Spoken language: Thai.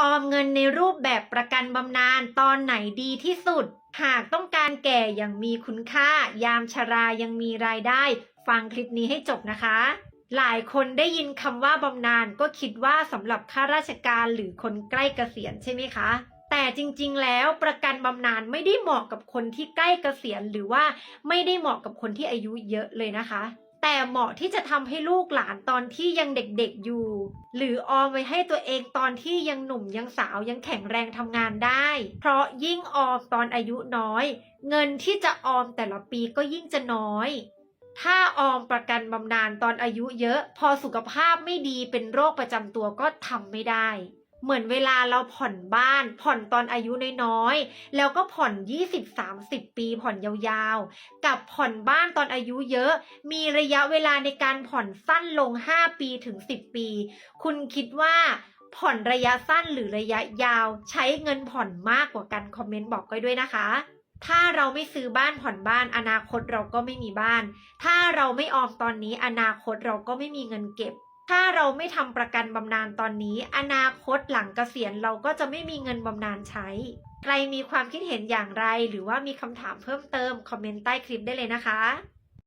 ออมเงินในรูปแบบประกันบำนาญตอนไหนดีที่สุด หากต้องการแก่อย่างมีคุณค่า ยามชรายังมีรายได้ ฟังคลิปนี้ให้จบนะคะ หลายคนได้ยินคำว่าบำนาญก็คิดว่าสำหรับข้าราชการหรือคนใกล้เกษียณใช่ไหมคะ แต่จริงๆ แล้วประกันบำนาญไม่ได้เหมาะกับคนที่ใกล้เกษียณหรือว่าไม่ได้เหมาะกับคนที่อายุเยอะเลยนะคะ แต่เหมาะที่จะทำให้ลูกหลานตอนที่ยังเด็กๆอยู่ หรือออมไว้ให้ตัวเองตอนที่ยังหนุ่มยังสาวยังแข็งแรงทำงานได้ เพราะยิ่งออมตอนอายุน้อย เงินที่จะออมแต่ละปีก็ยิ่งจะน้อย ถ้าออมประกันบำนาญตอนอายุเยอะ พอสุขภาพไม่ดีเป็นโรคประจำตัวก็ทำไม่ได้ เหมือนเวลาเราผ่อนบ้าน ผ่อนตอนอายุน้อยๆ แล้วก็ผ่อน 20-30 ปีผ่อนยาวๆ กับผ่อนบ้านตอนอายุเยอะ มีระยะเวลาในการผ่อนสั้นลง 5 ปีถึง 10 ปี คุณคิดว่าผ่อนระยะสั้นหรือระยะยาว ใช้เงินผ่อนมากกว่ากันคอมเมนต์บอกก้อยด้วยนะคะ ถ้าเราไม่ซื้อบ้านผ่อนบ้าน อนาคตเราก็ไม่มีบ้าน ถ้าเราไม่ออมตอนนี้อนาคตเราก็ไม่มีเงินเก็บ ถ้าเราไม่ทำประกันบำนาญตอนนี้ อนาคตหลังเกษียณเราก็จะไม่มีเงินบำนาญใช้ ใครมีความคิดเห็นอย่างไร หรือว่ามีคำถามเพิ่มเติม คอมเมนต์ใต้คลิปได้เลยนะคะ